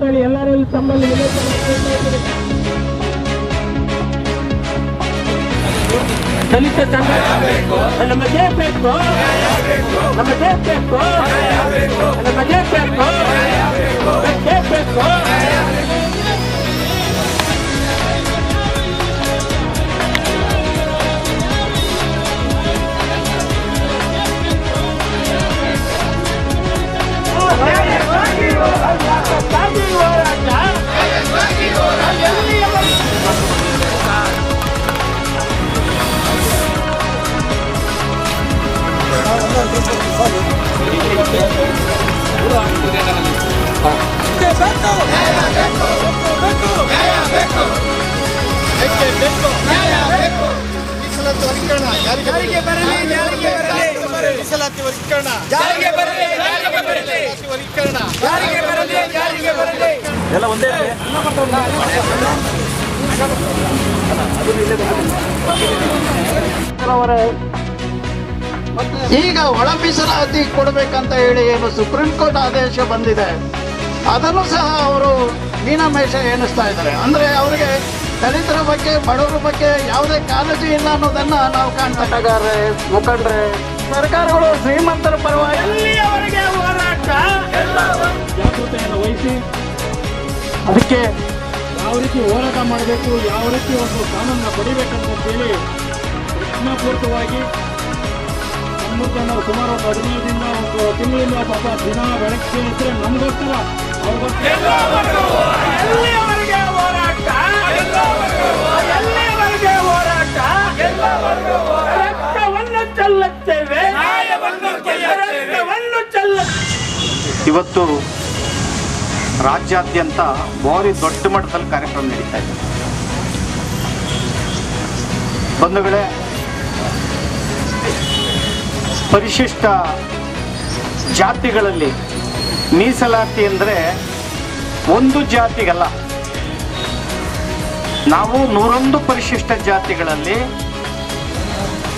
ಅಂತೇಳಿ ಎಲ್ಲರಲ್ಲಿ ತಮ್ಮಲ್ಲಿ. ದಲಿತ ಸಂಘ ನಮಗೆ ಬೇಕು ನಮಗೆ ಬೇಕು ಎಲ್ಲ ಒಂದೇ ಈಗ ಒಳ ಮೀಸಲಾತಿ ಕೊಡಬೇಕಂತ ಹೇಳಿ ಏನು ಸುಪ್ರೀಂ ಕೋರ್ಟ್ ಆದೇಶ ಬಂದಿದೆ. ಅದನ್ನು ಸಹ ಅವರು ಮೀನಮೇಷ ಎಣಿಸ್ತಾ ಇದ್ದಾರೆ. ಅಂದ್ರೆ ಅವರಿಗೆ ದಲಿತರ ಬಗ್ಗೆ ಬಡವರ ಬಗ್ಗೆ ಯಾವುದೇ ಕಾಳಜಿ ಇಲ್ಲ ಅನ್ನೋದನ್ನ ನಾವು ಕಾಣ್ತಾರೆ ಮುಖಂಡ್ರೆ ಸರ್ಕಾರಗಳು ಶ್ರೀಮಂತರ ಪರವಾಗಿ ಎಲ್ಲಿಯವರೆಗೆ ಹೋರಾಟ? ಜಾಗೃತೆಯನ್ನು ವಹಿಸಿ. ಅದಕ್ಕೆ ಯಾವ ರೀತಿ ಹೋರಾಟ ಮಾಡಬೇಕು ಯಾವ ರೀತಿ ಒಂದು ಕಾನೂನನ್ನ ಪಡಿಬೇಕಂತೇಳಿ ಪ್ರಜ್ಞಾಪೂರ್ವಕವಾಗಿ ನಮ್ಮನ್ನ ನಾವು ಸುಮಾರು ಒಂದು ಹದಿನೈದು ದಿನ ಒಂದು ತಿಂಗಳಿಂದ ಪಾಪ ದಿನ ಬೆಳಗ್ಗೆ ಇದ್ರೆ ನಮಗೋಸ್ಕರ ಅವ್ರಿಗೋಸ್ಕರ ಇವತ್ತು ರಾಜ್ಯಾದ್ಯಂತ ಭಾರಿ ದೊಡ್ಡ ಮಟ್ಟದಲ್ಲಿ ಕಾರ್ಯಕ್ರಮ ನಡೀತಾ ಇದೆ. ಬಂಧುಗಳೇ, ಪರಿಶಿಷ್ಟ ಜಾತಿಗಳಲ್ಲಿ ಮೀಸಲಾತಿ ಅಂದರೆ ಒಂದು ಜಾತಿಗಲ್ಲ. ನಾವು ನೂರೊಂದು ಪರಿಶಿಷ್ಟ ಜಾತಿಗಳಲ್ಲಿ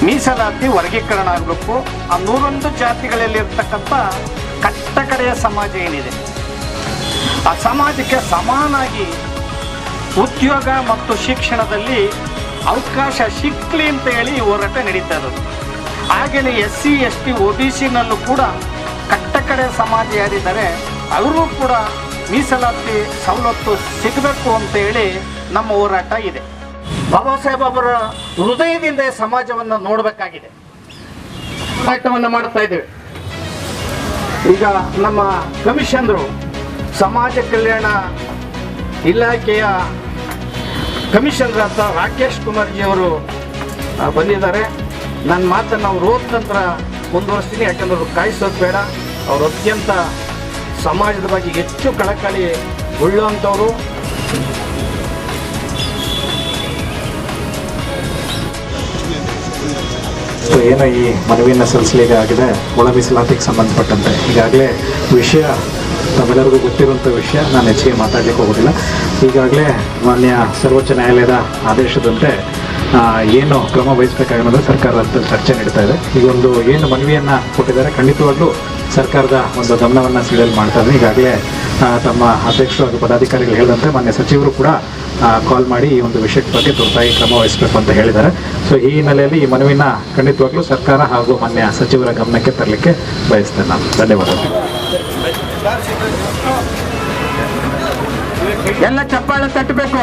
ಮೀಸಲಾತಿ ವರ್ಗೀಕರಣ ಆಗಬೇಕು ಆ ನೂರೊಂದು ಜಾತಿಗಳಲ್ಲಿ ಇರ್ತಕ್ಕಂಥ ಕಟ್ಟ ಕಡೆಯ ಸಮಾಜ ಏನಿದೆ? ಆ ಸಮಾಜಕ್ಕೆ ಸಮಾನಾಗಿ ಉದ್ಯೋಗ ಮತ್ತು ಶಿಕ್ಷಣದಲ್ಲಿ ಅವಕಾಶ ಸಿಕ್ಕಲಿ ಅಂತ ಹೇಳಿ ಈ ಹೋರಾಟ ನಡೀತಾ ಇರೋದು. ಹಾಗೆಯೇ S C S T O B ಸಿನಲ್ಲೂ ಕೂಡ ಕಟ್ಟ ಕಡೆ ಸಮಾಜ ಯಾರಿದ್ದಾರೆ, ಅವರು ಕೂಡ ಮೀಸಲಾತಿ ಸವಲತ್ತು ಸಿಗಬೇಕು ಅಂತ ಹೇಳಿ ನಮ್ಮ ಹೋರಾಟ ಇದೆ. ಬಾಬಾ ಸಾಹೇಬ್ ಅವರ ಹೃದಯದಿಂದ ಸಮಾಜವನ್ನು ನೋಡಬೇಕಾಗಿದೆ. ಹೋರಾಟವನ್ನು ಮಾಡ್ತಾ ಇದ್ದೇವೆ. ಈಗ ನಮ್ಮ ಕಮಿಷನ್ರು ಸಮಾಜ ಕಲ್ಯಾಣ ಇಲಾಖೆಯ ಕಮಿಷನರ್ ಅಂತ ರಾಕೇಶ್ ಕುಮಾರ್ಜಿ ಅವರು ಬಂದಿದ್ದಾರೆ. ನನ್ನ ಮಾತನ್ನು ಅವ್ರು ಓದ್ ನಂತರ ಮುಂದುವರಿಸ್ತೀನಿ, ಯಾಕಂದ್ರೆ ಅವ್ರು ಕಾಯಿಸೋದು ಬೇಡ. ಅವರು ಅತ್ಯಂತ ಸಮಾಜದ ಬಗ್ಗೆ ಹೆಚ್ಚು ಕಳಕಳಿ ಉಳ್ಳುವಂಥವ್ರು ಸೊ ಏನೋ ಈ ಮನವಿಯನ್ನು ಸಲ್ಲಿಸಲಿಕ್ಕೆ ಆಗಿದೆ. ಒಳ ಮೀಸಲಾತಿಗೆ ಸಂಬಂಧಪಟ್ಟಂತೆ. ಈಗಾಗಲೇ ವಿಷಯ ತಮ್ಮೆಲ್ಲರಿಗೂ ಗೊತ್ತಿರುವಂಥ ವಿಷಯ ನಾನು ಹೆಚ್ಚಿಗೆ ಮಾತಾಡಲಿಕ್ಕೆ ಹೋಗೋದಿಲ್ಲ. ಈಗಾಗಲೇ ಮಾನ್ಯ ಸರ್ವೋಚ್ಚ ನ್ಯಾಯಾಲಯದ ಆದೇಶದಂತೆ ಏನು ಕ್ರಮ ವಹಿಸಬೇಕಾಗಿರೋದು ಸರ್ಕಾರದ ಚರ್ಚೆ ನಡೀತಾ ಇದೆ. ಈಗ ಒಂದು ಏನು ಮನವಿಯನ್ನು ಕೊಟ್ಟಿದ್ದಾರೆ, ಖಂಡಿತವಾಗ್ಲೂ ಸರ್ಕಾರದ ಒಂದು ಗಮನವನ್ನು ಸೆಳೆಯಲು ಮಾಡ್ತಾರೆ ಈಗಾಗಲೇ ತಮ್ಮ ಅಧ್ಯಕ್ಷರು ಹಾಗೂ ಪದಾಧಿಕಾರಿಗಳು ಹೇಳಿದಂತೆ ಮಾನ್ಯ ಸಚಿವರು ಕೂಡ ಕಾಲ್ ಮಾಡಿ ಈ ಒಂದು ವಿಷಯದ ಬಗ್ಗೆ ತುರ್ತಾಗಿ ಕ್ರಮ ವಹಿಸಬೇಕು ಅಂತ ಹೇಳಿದ್ದಾರೆ. ಸೊ ಈ ಹಿನ್ನೆಲೆಯಲ್ಲಿ ಈ ಮನವಿನ ಖಂಡಿತವಾಗ್ಲೂ ಸರ್ಕಾರ ಹಾಗೂ ಮಾನ್ಯ ಸಚಿವರ ಗಮನಕ್ಕೆ ತರಲಿಕ್ಕೆ ಬಯಸ್ತೇನೆ ನಾನು. ಧನ್ಯವಾದಗಳು. ಎಲ್ಲ ಚಪ್ಪಾಳೆ ತಟ್ಟಬೇಕು.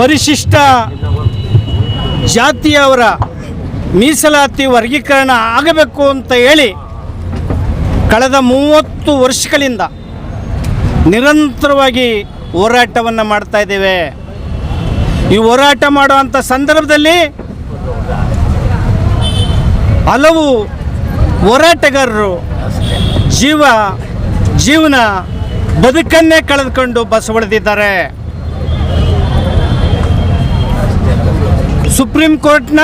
ಪರಿಶಿಷ್ಟ ಜಾತಿಯವರ ಮೀಸಲಾತಿ ವರ್ಗೀಕರಣ ಆಗಬೇಕು ಅಂತ ಹೇಳಿ ಕಳೆದ ಮೂವತ್ತು ವರ್ಷಗಳಿಂದ ನಿರಂತರವಾಗಿ ಹೋರಾಟವನ್ನು ಮಾಡ್ತಾ ಇದ್ದೇವೆ. ಈ ಹೋರಾಟ ಮಾಡುವಂಥ ಸಂದರ್ಭದಲ್ಲಿ ಹಲವು ಹೋರಾಟಗಾರರು ಜೀವ ಜೀವನ ಬದುಕನ್ನೇ ಕಳೆದುಕೊಂಡು ಬಸವಳಿದಿದ್ದಾರೆ ಸುಪ್ರೀಂ ಕೋರ್ಟ್ನ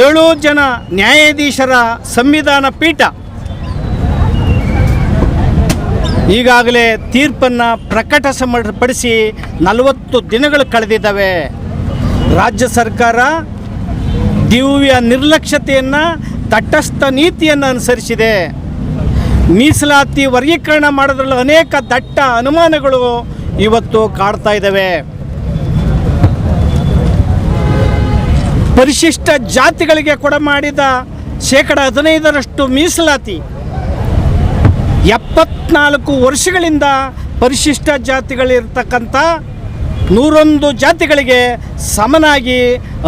ಏಳು ಜನ ನ್ಯಾಯಾಧೀಶರ ಸಂವಿಧಾನ ಪೀಠ. ಈಗಾಗಲೇ ತೀರ್ಪನ್ನು ಪ್ರಕಟ ಸಮರ್ಪಡಿಸಿ ನಲವತ್ತು ದಿನಗಳು ಕಳೆದಿದ್ದಾವೆ. ರಾಜ್ಯ ಸರ್ಕಾರ ದಿವ್ಯ ನಿರ್ಲಕ್ಷ್ಯತೆಯನ್ನು, ತಟಸ್ಥ ನೀತಿಯನ್ನು ಅನುಸರಿಸಿದೆ. ಮೀಸಲಾತಿ ವರ್ಗೀಕರಣ ಮಾಡೋದ್ರಲ್ಲಿ ಅನೇಕ ದಟ್ಟ ಅನುಮಾನಗಳು ಇವತ್ತು ಕಾಡ್ತಾ ಇದ್ದಾವೆ. ಪರಿಶಿಷ್ಟ ಜಾತಿಗಳಿಗೆ ಕೊಡ ಮಾಡಿದ ಶೇಕಡ ಹದಿನೈದರಷ್ಟು ಮೀಸಲಾತಿ. ಎಪ್ಪತ್ನಾಲ್ಕು ವರ್ಷಗಳಿಂದ ಪರಿಶಿಷ್ಟ ಜಾತಿಗಳಿರ್ತಕ್ಕಂಥ ನೂರೊಂದು ಜಾತಿಗಳಿಗೆ ಸಮನಾಗಿ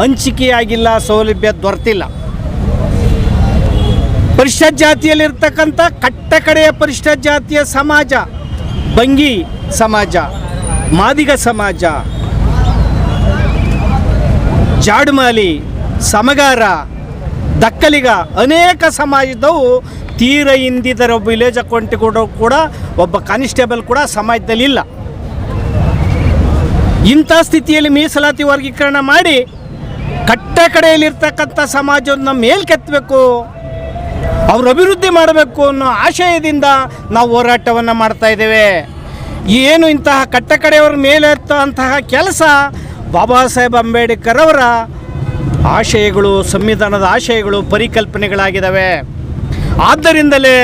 ಹಂಚಿಕೆಯಾಗಿಲ್ಲ, ಸೌಲಭ್ಯ ದೊರೆತಿಲ್ಲ. ಪರಿಶಿಷ್ಟ ಜಾತಿಯಲ್ಲಿರ್ತಕ್ಕಂಥ ಕಟ್ಟಕಡೆಯ ಪರಿಶಿಷ್ಟ ಜಾತಿಯ ಸಮಾಜ, ಬಂಗಿ ಸಮಾಜ, ಮಾದಿಗ ಸಮಾಜ ಜಾಡುಮಾಲಿ, ಸಮಗಾರ, ದಕ್ಕಲಿಗ ಅನೇಕ ಸಮಾಜದವು ತೀರ ಹಿಂದಿದರ ವಿಲೇಜ್ ಅಕೌಂಟ್ ಕೂಡ ಕೂಡ ಒಬ್ಬ ಕಾನಿಸ್ಟೇಬಲ್ ಕೂಡ ಸಮಾಜದಲ್ಲಿ ಇಲ್ಲ. ಇಂಥ ಸ್ಥಿತಿಯಲ್ಲಿ ಮೀಸಲಾತಿ ವರ್ಗೀಕರಣ ಮಾಡಿ ಕಟ್ಟ ಕಡೆಯಲ್ಲಿರ್ತಕ್ಕಂಥ ಸಮಾಜವನ್ನು ಮೇಲ್ಕೆತ್ತಬೇಕು ಅವ್ರ ಅಭಿವೃದ್ಧಿ ಮಾಡಬೇಕು ಅನ್ನೋ ಆಶಯದಿಂದ ನಾವು ಹೋರಾಟವನ್ನು ಮಾಡ್ತಾ ಇದ್ದೇವೆ. ಏನು ಇಂತಹ ಕಟ್ಟ ಕಡೆಯವರ ಮೇಲೆತ್ತುವಂತಹ ಕೆಲಸ ಬಾಬಾ ಸಾಹೇಬ್ ಅಂಬೇಡ್ಕರ್ ಅವರ ಆಶಯಗಳು, ಸಂವಿಧಾನದ ಆಶಯಗಳು, ಪರಿಕಲ್ಪನೆಗಳಾಗಿದ್ದಾವೆ. ಆದ್ದರಿಂದಲೇ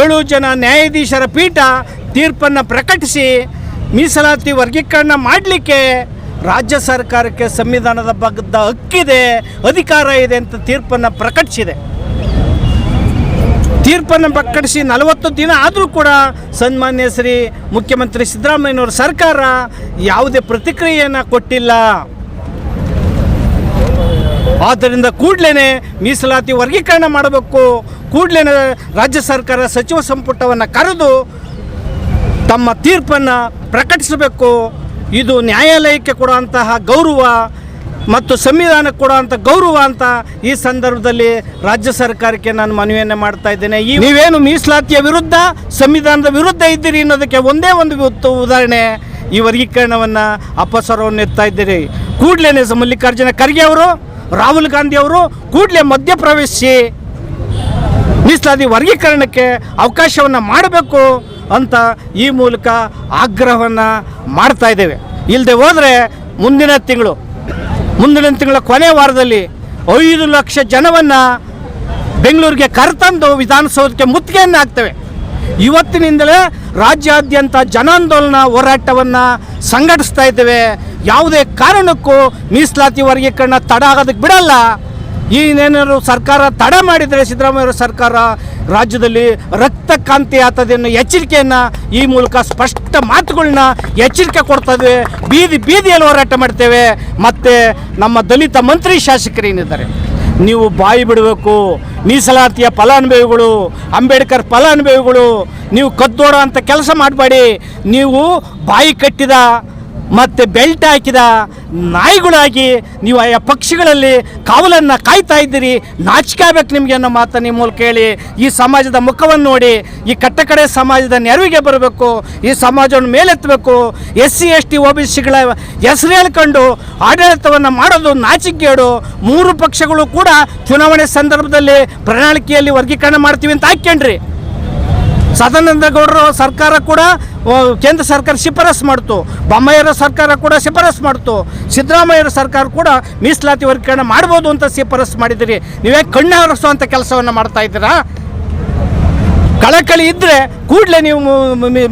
ಏಳು ಜನ ನ್ಯಾಯಾಧೀಶರ ಪೀಠ ತೀರ್ಪನ್ನು ಪ್ರಕಟಿಸಿ ಮೀಸಲಾತಿ ವರ್ಗೀಕರಣ ಮಾಡಲಿಕ್ಕೆ ರಾಜ್ಯ ಸರ್ಕಾರಕ್ಕೆ ಸಂವಿಧಾನದ ಬಗ್ಗದ ಹಕ್ಕಿದೆ, ಅಧಿಕಾರ ಇದೆ ಅಂತ ತೀರ್ಪನ್ನು ಪ್ರಕಟಿಸಿದೆ. ತೀರ್ಪನ್ನು ಪ್ರಕಟಿಸಿ ನಲವತ್ತು ದಿನ ಆದರೂ ಕೂಡ ಸನ್ಮಾನ್ಯ ಶ್ರೀ ಮುಖ್ಯಮಂತ್ರಿ ಸಿದ್ದರಾಮಯ್ಯನವ್ರ ಸರ್ಕಾರ ಯಾವುದೇ ಪ್ರತಿಕ್ರಿಯೆಯನ್ನು ಕೊಟ್ಟಿಲ್ಲ. ಆದ್ದರಿಂದ ಕೂಡಲೇ ಮೀಸಲಾತಿ ವರ್ಗೀಕರಣ ಮಾಡಬೇಕು. ಕೂಡಲೇ ರಾಜ್ಯ ಸರ್ಕಾರ ಸಚಿವ ಸಂಪುಟವನ್ನು ಕರೆದು ತಮ್ಮ ತೀರ್ಪನ್ನು ಪ್ರಕಟಿಸಬೇಕು. ಇದು ನ್ಯಾಯಾಲಯಕ್ಕೆ ಕೊಡುವಂತಹ ಗೌರವ ಮತ್ತು ಸಂವಿಧಾನಕ್ಕೆ ಕೊಡುವಂಥ ಗೌರವ ಅಂತ ಈ ಸಂದರ್ಭದಲ್ಲಿ ರಾಜ್ಯ ಸರ್ಕಾರಕ್ಕೆ ನಾನು ಮನವಿಯನ್ನು ಮಾಡ್ತಾ ಇದ್ದೇನೆ. ಈ ನೀವೇನು ಮೀಸಲಾತಿಯ ವಿರುದ್ಧ ಸಂವಿಧಾನದ ವಿರುದ್ಧ ಇದ್ದೀರಿ ಅನ್ನೋದಕ್ಕೆ ಒಂದೇ ಒಂದು ಉದಾಹರಣೆ ಈ ವರ್ಗೀಕರಣವನ್ನು ಅಪಸರವನ್ನು ಎತ್ತಾ ಇದ್ದೀರಿ. ಕೂಡಲೇ ಮಲ್ಲಿಕಾರ್ಜುನ ಖರ್ಗೆ ಅವರು, ರಾಹುಲ್ ಗಾಂಧಿ ಅವರು ಕೂಡಲೇ ಮಧ್ಯಪ್ರವೇಶಿಸಿ ಮೀಸಲಾತಿ ವರ್ಗೀಕರಣಕ್ಕೆ ಅವಕಾಶವನ್ನು ಮಾಡಬೇಕು ಅಂತ ಈ ಮೂಲಕ ಆಗ್ರಹವನ್ನು ಮಾಡ್ತಾ ಇದ್ದೇವೆ. ಇಲ್ಲದೆ ಹೋದರೆ ಮುಂದಿನ ತಿಂಗಳು ಮುಂದಿನ ತಿಂಗಳ ಕೊನೆ ವಾರದಲ್ಲಿ ಐದು ಲಕ್ಷ ಜನವನ್ನು ಬೆಂಗಳೂರಿಗೆ ಕರೆತಂದು ವಿಧಾನಸೌಧಕ್ಕೆ ಮುತ್ತಿಗೆಯನ್ನು ಹಾಕ್ತೇವೆ. ಇವತ್ತಿನಿಂದಲೇ ರಾಜ್ಯಾದ್ಯಂತ ಜನಾಂದೋಲನ ಹೋರಾಟವನ್ನು ಸಂಘಟಿಸ್ತಾ ಇದ್ದೇವೆ. ಯಾವುದೇ ಕಾರಣಕ್ಕೂ ಮೀಸಲಾತಿ ವರ್ಗೀಕರಣ ತಡ ಆಗೋದಕ್ಕೆ ಬಿಡಲ್ಲ. ಈನೇನಾದ್ರು ಸರ್ಕಾರ ತಡೆ ಮಾಡಿದರೆ ಸಿದ್ದರಾಮಯ್ಯ ಸರ್ಕಾರ ರಾಜ್ಯದಲ್ಲಿ ರಕ್ತ ಕಾಂತಿ ಆಗ್ತದೆ ಅನ್ನೋ ಎಚ್ಚರಿಕೆಯನ್ನು ಈ ಮೂಲಕ ಸ್ಪಷ್ಟ ಮಾತುಗಳನ್ನ ಎಚ್ಚರಿಕೆ ಕೊಡ್ತದೆ, ಬೀದಿ ಬೀದಿಯಲ್ಲಿ ಹೋರಾಟ ಮಾಡ್ತೇವೆ. ಮತ್ತು ನಮ್ಮ ದಲಿತ ಮಂತ್ರಿ ಶಾಸಕರೇನಿದ್ದಾರೆ ನೀವು ಬಾಯಿ ಬಿಡಬೇಕು. ಮೀಸಲಾತಿಯ ಫಲಾನುಭವಿಗಳು, ಅಂಬೇಡ್ಕರ್ ಫಲಾನುಭವಿಗಳು, ನೀವು ಕದ್ದೋಡೋ ಅಂತ ಕೆಲಸ ಮಾಡಬೇಡಿ. ನೀವು ಬಾಯಿ ಕಟ್ಟಿದ ಮತ್ತು ಬೆಲ್ಟ್ ಹಾಕಿದ ನಾಯಿಗಳಾಗಿ ನೀವು ಆಯಾ ಪಕ್ಷಿಗಳಲ್ಲಿ ಕಾವಲನ್ನು ಕಾಯ್ತಾ ಇದ್ದೀರಿ. ನಾಚಿಕೆ ಆಗ್ಬೇಕು ನಿಮಗೆ ಅನ್ನೋ ಮಾತನ್ನು ಮೂಲಕ ಹೇಳಿ ಈ ಸಮಾಜದ ಮುಖವನ್ನು ನೋಡಿ, ಈ ಕಟ್ಟಕಡೆ ಸಮಾಜದ ನೆರವಿಗೆ ಬರಬೇಕು, ಈ ಸಮಾಜವನ್ನು ಮೇಲೆತ್ತಬೇಕು. S C S T O B ಸಿಗಳ ಹೆಸರು ಹೇಳ್ಕೊಂಡು ಆಡಳಿತವನ್ನು ಮಾಡೋದು ನಾಚಿಕೆಗೇಡು ಮೂರು ಪಕ್ಷಗಳು ಕೂಡ ಚುನಾವಣೆ ಸಂದರ್ಭದಲ್ಲಿ ಪ್ರಣಾಳಿಕೆಯಲ್ಲಿ ವರ್ಗೀಕರಣ ಮಾಡ್ತೀವಿ ಅಂತ ಹಾಕ್ಯಂಡ್ರಿ. ಸದಾನಂದ ಗೌಡರು ಸರ್ಕಾರ ಕೂಡ ಕೇಂದ್ರ ಸರ್ಕಾರ ಶಿಫಾರಸ್ ಮಾಡ್ತು. ಬೊಮ್ಮಾಯಿಯರ ಸರ್ಕಾರ ಕೂಡ ಶಿಫಾರಸ್ ಮಾಡ್ತು. ಸಿದ್ದರಾಮಯ್ಯರ ಸರ್ಕಾರ ಕೂಡ ಮೀಸಲಾತಿ ವರ್ಗೀಕರಣ ಮಾಡ್ಬೋದು ಅಂತ ಶಿಫಾರಸು ಮಾಡಿದಿರಿ. ನೀವೇ ಕಣ್ಣು ಹರಿಸುವಂಥ ಕೆಲಸವನ್ನು ಮಾಡ್ತಾ ಇದ್ದೀರಾ? ಕಳಕಳಿ ಇದ್ದರೆ ಕೂಡಲೇ ನೀವು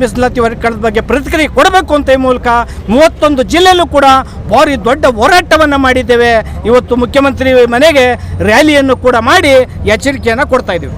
ಮೀಸಲಾತಿ ವರ್ಗೀಕರಣದ ಬಗ್ಗೆ ಪ್ರತಿಕ್ರಿಯೆ ಕೊಡಬೇಕು ಅಂತ ಈ ಮೂಲಕ ಮೂವತ್ತೊಂದು ಜಿಲ್ಲೆಯಲ್ಲೂ ಕೂಡ ಭಾರಿ ದೊಡ್ಡ ಹೋರಾಟವನ್ನು ಮಾಡಿದ್ದೇವೆ. ಇವತ್ತು ಮುಖ್ಯಮಂತ್ರಿ ಮನೆಗೆ ರ್ಯಾಲಿಯನ್ನು ಕೂಡ ಮಾಡಿ ಎಚ್ಚರಿಕೆಯನ್ನು ಕೊಡ್ತಾ ಇದ್ದೀವಿ.